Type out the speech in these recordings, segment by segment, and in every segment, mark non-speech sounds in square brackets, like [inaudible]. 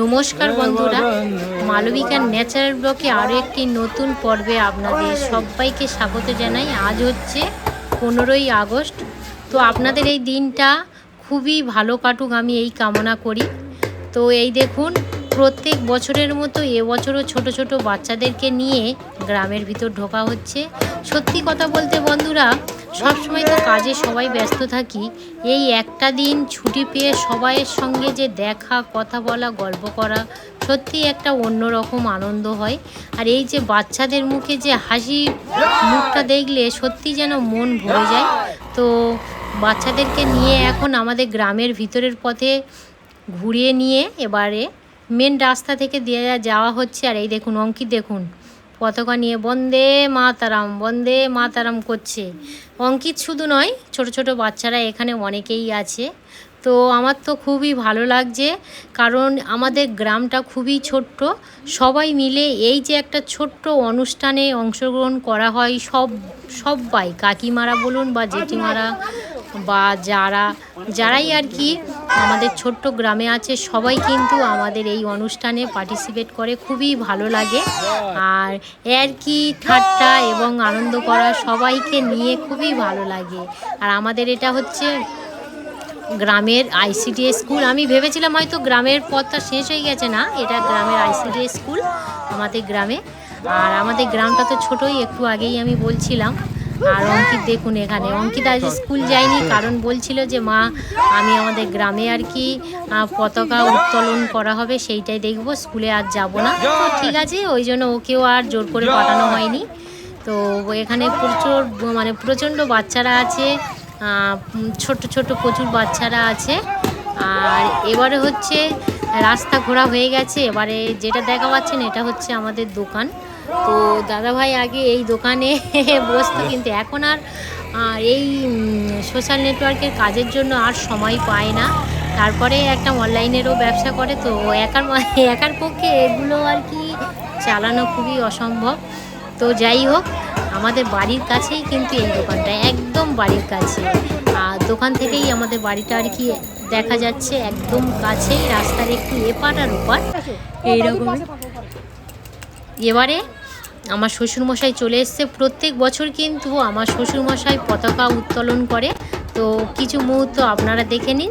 নমস্কার বন্ধুরা। মালবিকার ন্যাচারাল ব্লকে আরও একটি নতুন পর্বে আপনাদের সবাইকে স্বাগত জানাই। আজ হচ্ছে পনেরোই আগস্ট। তো আপনাদের এই দিনটা খুবই ভালো কাটুক, আমি এই কামনা করি। তো এই দেখুন, প্রত্যেক বছরের মতো এবছরও ছোট ছোট বাচ্চাদেরকে নিয়ে গ্রামের ভিতর ঢোকা হচ্ছে। সত্যি কথা বলতে বন্ধুরা সবসময় তো কাজে সবাই ব্যস্ত থাকি। এই একটা দিন ছুটি পেয়ে সবাইয়ের সঙ্গে যে দেখা, কথা বলা, গল্প করা, সত্যি একটা অন্যরকম আনন্দ হয়। আর এই যে বাচ্চাদের মুখে যে হাসি মুখটা দেখলে সত্যি যেন মন ভরে যায়। তো বাচ্চাদেরকে নিয়ে এখন আমাদের গ্রামের ভিতরের পথে ঘুরিয়ে নিয়ে এবারে মেন রাস্তা থেকে দিয়ে যাওয়া হচ্ছে। আর এই দেখুন, অঙ্কিত দেখুন। পতাকা নিয়ে, বন্দে মাতারাম বন্দে মাতারাম করছে। অঙ্কিত শুধু নয়, ছোট ছোট বাচ্চারা এখানে অনেকেই আছে। তো আমার তো খুবই ভালো লাগছে, কারণ আমাদের গ্রামটা খুবই ছোট্ট। সবাই মিলে এই যে একটা ছোট্ট অনুষ্ঠানে অংশগ্রহণ করা হয়, সব সবাই কাকিমারা বলুন বা জেঠিমারা বা যারা, যারাই আর কি আমাদের ছোট্ট গ্রামে আছে, সবাই কিন্তু আমাদের এই অনুষ্ঠানে পার্টিসিপেট করে, খুবই ভালো লাগে। আর এর কি ঠাট্টা এবং আনন্দ করা সবাইকে নিয়ে খুবই ভালো লাগে। আর আমাদের এটা হচ্ছে গ্রামের আইসিডি স্কুল আমি ভেবেছিলাম হয়তো গ্রামের পথটা শেষ হয়ে গেছে না, এটা গ্রামের আইসিডি স্কুল আমাদের গ্রামে। আর আমাদের গ্রামটা তো ছোটোই, একটু আগেই আমি বলছিলাম। আর অঙ্কিত দেখুন এখানে। অঙ্কিত আজ স্কুল যায়নি, কারণ বলছিল যে, মা, আমি আমাদের গ্রামে আর কি পতাকা উত্তোলন করা হবে, সেইটাই দেখব, স্কুলে আর যাব না। তো ঠিক আছে, ওই জন্য ওকেও আর জোর করে পাঠানো হয়নি। তো এখানে প্রচুর মানে প্রচণ্ড বাচ্চারা আছে ছোট ছোট প্রচুর বাচ্চারা আছে। আর এবারে হচ্ছে, রাস্তা ঘোরা হয়ে গেছে। এবারে যেটা দেখা পাচ্ছেন, এটা হচ্ছে আমাদের দোকান। তো দাদাভাই আগে এই দোকানে [laughs] বসতো কিন্তু এখন আর এই সোশ্যাল নেটওয়ার্কের কাজের জন্য আর সময় পায় না। তারপরে একটা অনলাইনেরও ব্যবসা করে তো একার ম- [laughs] একার পক্ষে এগুলো আর কি চালানো খুবই অসম্ভব। তো যাই হোক আমাদের বাড়ির কাছেই কিন্তু এই দোকানটা একদম বাড়ির কাছে। আর দোকান থেকেই আমাদের বাড়িটা আর কি দেখা যাচ্ছে একদম কাছেই রাস্তার একটু এপার আর ওপার এইরকম এবারে আমার শ্বশুরমশাই চলে এসছে। প্রত্যেক বছর কিন্তু আমার শ্বশুরমশাই পতাকা উত্তোলন করে। তো কিছু মুহূর্ত আপনারা দেখে নিন।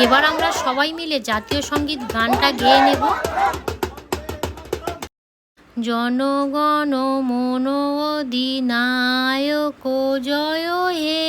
এবার আমরা সবাই মিলে জাতীয় সংগীত গানটা গেয়ে নেব। জনগণ মন অধিনায়ক জয় হে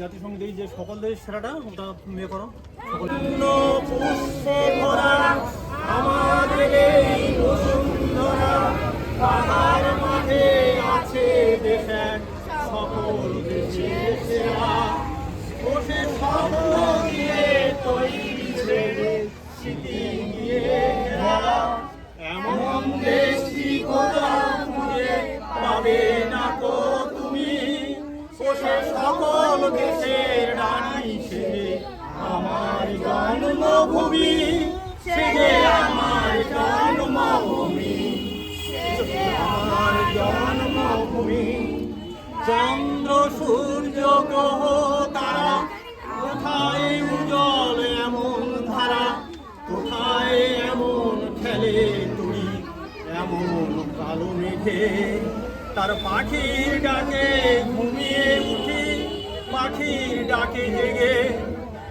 জাতিসংঘে এই যে সকল দেশ সেরাটা, ওটা মেয়ে করো, সকল মাঠে আছে সকল দেশের সেরা। বসে চন্দ্র, সূর্য, গ্রহ, তারা, কোথায় উজ্জ্বল এমন ধারা? কোথায় এমন খেলে তুই এমন কালো মেঘে তার পাখির ডাকে ঘুমিয়ে উঠি। পাখির ডাকে জেগে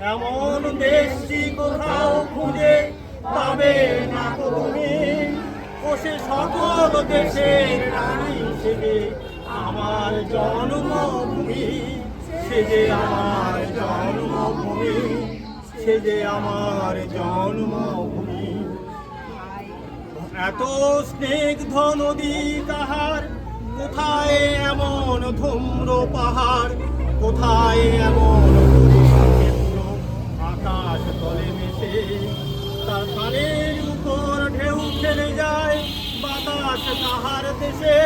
এমন দেশটি কোথাও খুঁজে পাবে না তুমি? বসে সকল দেশের রানী সেজে আমার জন্মভূমি সেজে আমার জন্মভূমি সেজে আমার জন্মভূমি। এত স্নিগ্ধ নদী তাহার, কোথায় এমন ধুম্র পাহাড়, কোথায় এমন আকাশ তলে মেশে। তার কানের উপর ঢেউ খেলে যায় বাতাস তাহার দেশে।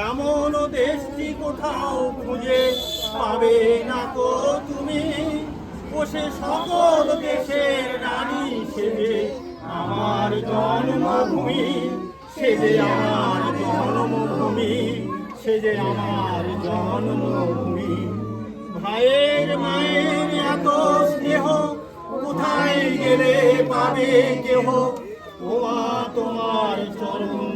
এমন দেশটি কোথাও খুঁজে পাবে না তো তুমি? বসে সকল দেশের রানী সেজে, আমার জন্মভূমি, সেজে আমার জন্মভূমি, সেজে আমার জন্মভূমি। ভাইয়ের, মায়ের এত স্নেহ, কোথায় গেলে পাবে কেহ? ওমা তোমার চরণ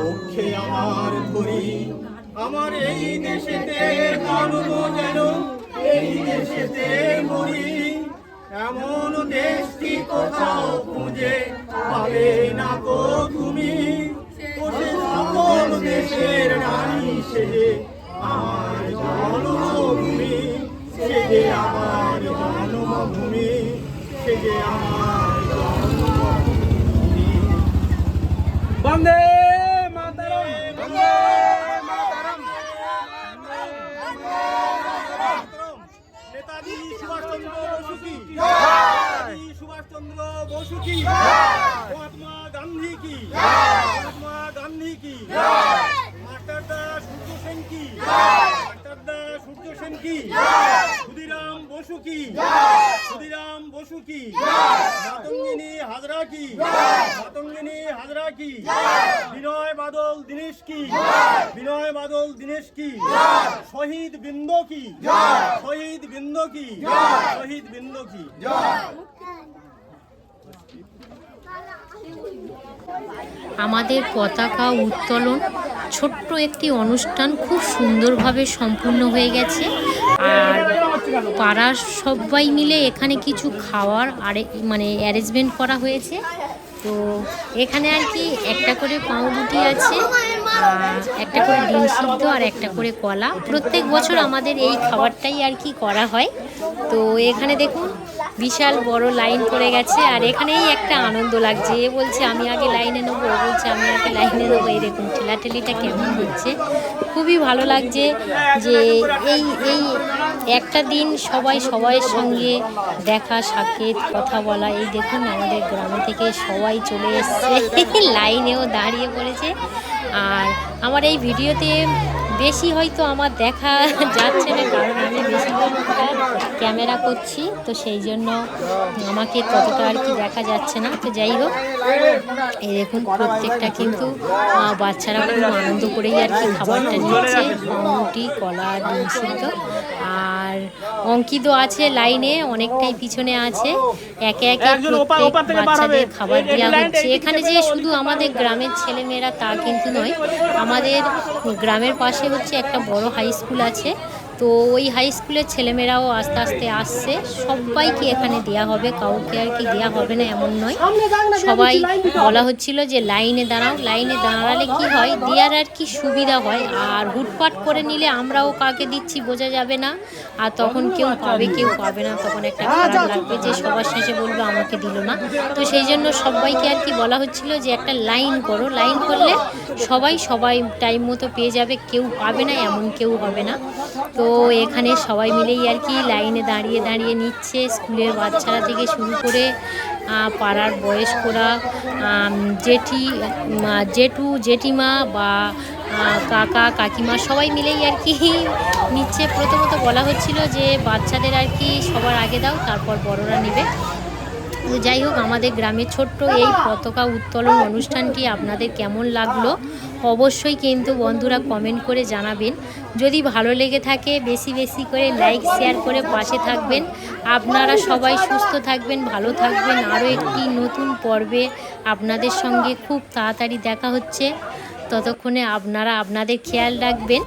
পক্ষে আমার ধরি, আমার এই দেশেতে জন্ম যেন, এই দেশেতে মরি। এমন দেশটি কোথাও খুঁজে পাবে না গো তুমি? সকল দেশের রানী সেজে, আমার জন্মভূমি, সেজে আমার জন্মভূমি, সেজে আমার জন্মভূমি। বন্দে মাতরম বন্দে মাতরম নেতাজি সুভাষচন্দ্র বসু কি নেতাজি সুভাষচন্দ্র বসু কি মহাত্মা গান্ধী কি মহাত্মা গান্ধী কি মাস্টারদা সূর্য সেন কি মাস্টারদা সূর্য সেন কি ক্ষুদিরাম বসু কি ক্ষুদিরাম বসু কি মাতঙ্গিনী হাজরা কি মাতঙ্গিনী হাজরা কি বিনয় বাদল দীনেশ কি বিনয় বাদল দীনেশ কি শহীদ বৃন্দ কি শহীদ বৃন্দ কি শহীদ বৃন্দ কি আমাদের পতাকা উত্তোলন ছোট্ট একটি অনুষ্ঠান খুব সুন্দরভাবে সম্পূর্ণ হয়ে গেছে আর পাড়ার সবাই মিলে এখানে কিছু খাওয়ার আরে মানে অ্যারেঞ্জমেন্ট করা হয়েছে। তো এখানে আর কি একটা করে পাউরুটি আছে একটা করে ডিম সিদ্ধ আর একটা করে কলা। প্রত্যেক বছর আমাদের এই খাবারটাই আর কি করা হয়। তো এখানে দেখুন বিশাল বড় লাইন পড়ে গেছে আর এখানেই একটা আনন্দ লাগছে। এ বলছে, আমি আগে লাইনে নেব। ও বলছে, আমি আগে লাইনে নেব। এই দেখুন ঠেলাঠেলিটা কেমন হচ্ছে? খুবই ভালো লাগছে যে এই এই একটা দিন সবাই সবাইয়ের সঙ্গে দেখা, সাক্ষাৎ, কথা বলা, এই দেখুন আমাদের গ্রামে থেকে সবাই চলে এসছে। [laughs] লাইনেও দাঁড়িয়ে পড়েছে। আর আমার এই ভিডিওতে বেশি হয়তো আমার দেখা যাচ্ছে না, কারণ আমি বেশিরভাগটা ক্যামেরা করছি, তো সেই জন্য আমাকে ততটা আর কি দেখা যাচ্ছে না। তো যাই হোক, এই দেখুন প্রত্যেকটা কিন্তু বাচ্চারা খুব আনন্দ করেই আর কি খাবারটা নিচ্ছে রুটি কলা, ডিম সিদ্ধ। আর অঙ্কিত আছে লাইনে অনেকটাই পিছনে আছে। একে একে প্রত্যেক। বাচ্চাদের খাবার দেওয়া হচ্ছে। এখানে যে শুধু আমাদের গ্রামের ছেলেমেয়েরা তা কিন্তু নয় আমাদের গ্রামের পাশে হচ্ছে একটা বড় হাই স্কুল আছে। তো ওই হাই স্কুলের ছেলেমেয়েরাও আস্তে আস্তে আসছে। সবাইকে এখানে দেয়া হবে, কাউকে আর কি দেয়া হবে না এমন নয়। সবাই বলা হচ্ছিল যে লাইনে দাঁড়াও, লাইনে দাঁড়ালে কি হয়, দেওয়ার আর কি সুবিধা হয়। আর হুটপাট করে নিলে আমরাও কাকে দিচ্ছি বোঝা যাবে না। আর তখন কেউ পাবে কেউ পাবে না। তখন একটা খারাপ লাগবে যে সবার শেষে বলবে আমাকে দিল না। তো সেই জন্য সবাইকে আর কি বলা হচ্ছিল যে একটা লাইন করো। লাইন করলে সবাই সবাই টাইম মতো পেয়ে যাবে। কেউ পাবে না, এমন কেউ হবে না। তো এখানে সবাই মিলেই আর কি লাইনে দাঁড়িয়ে দাঁড়িয়ে নিচ্ছে। স্কুলের বাচ্চারা থেকে শুরু করে পাড়ার বয়স্করা জেঠি জেঠু, জেঠিমা বা কাকা, কাকিমা সবাই মিলেই আর কি নিচ্ছে। প্রথমত বলা হচ্ছিল যে বাচ্চাদের আর কি সবার আগে দাও, তারপর বড়রা নেবে। তো যাই হোক, আমাদের গ্রামের ছোট্ট এই পতাকা উত্তোলন অনুষ্ঠানটি আপনাদের কেমন লাগল অবশ্যই কিন্তু বন্ধুরা কমেন্ট করে জানাবেন। যদি ভালো লেগে থাকে, বেশি বেশি করে লাইক শেয়ার করে পাশে থাকবেন। আপনারা সবাই সুস্থ থাকবেন, ভালো থাকবেন। আরও একটি নতুন পর্বে আপনাদের সঙ্গে খুব তাড়াতাড়ি দেখা হচ্ছে। ততক্ষণে আপনারা আপনাদের খেয়াল রাখবেন।